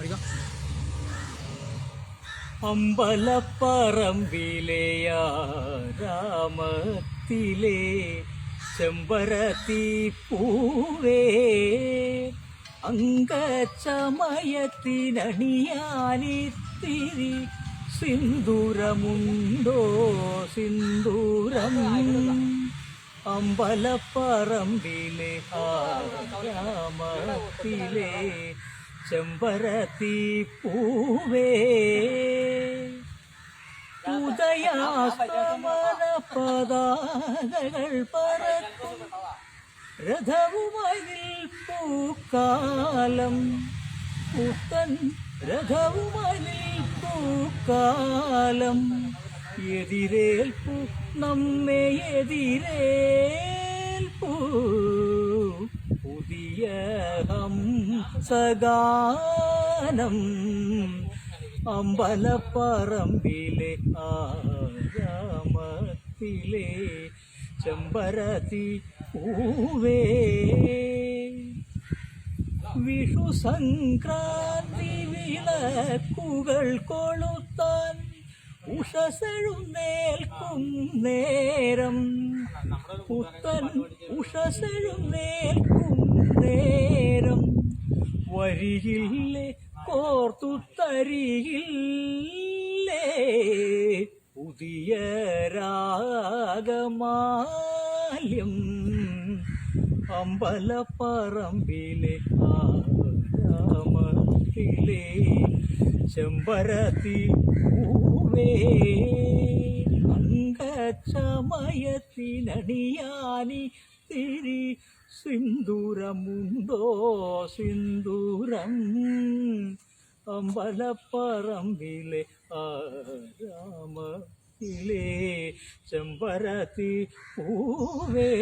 പഠിക്കാം. അമ്പലപ്പറമ്പിലെ രാമത്തിലെ ചെമ്പരത്തി പൂവേ അങ്കച്ചമയത്തിനണിയാനിത്തിരി സിന്ദൂരമുണ്ടോ സിന്ദൂരം? അമ്പലപ്പറമ്പിലെ രാമത്തിലെ ചെമ്പരത്തി പൂവേ. ഉദയാസ്തമന പതാകകൾ പറക്കും. രഥവുമായി പൂക്കാലം. പുത്തൻ രഥവുമായി പൂക്കാലം. എതിരേൽപ്പു നമ്മെ എതിരേൽപ്പു. പുതിയ ഹംസഗാനം അമ്പലപ്പറമ്പിലെ ആരാമത്തിലെ ചെമ്പരത്തി പൂവേ. വിഷു സംക്രാന്തി വിളക്കുകൾ കൊളുത്താൻ ഉഷസെഴുന്നേൽക്കും നേരം. പുത്തൻ ഉഷസെഴുന്നേൽക്കും വരികില്ലേ കോർത്തു തരിയില്ലേ പുതിയ രാഗമാല്യം അമ്പലപ്പറമ്പിലെ ആമത്തിലെ ചെമ്പരത്തി പൂവേ അങ്കച്ചമയത്തിനണിയാനി തിരി സിന്ദൂരമുണ്ടോ? സിന്ദൂരം അമ്പലപ്പറമ്പിലെ ആരാമത്തിലെ ചെമ്പരത്തി പൂവേ.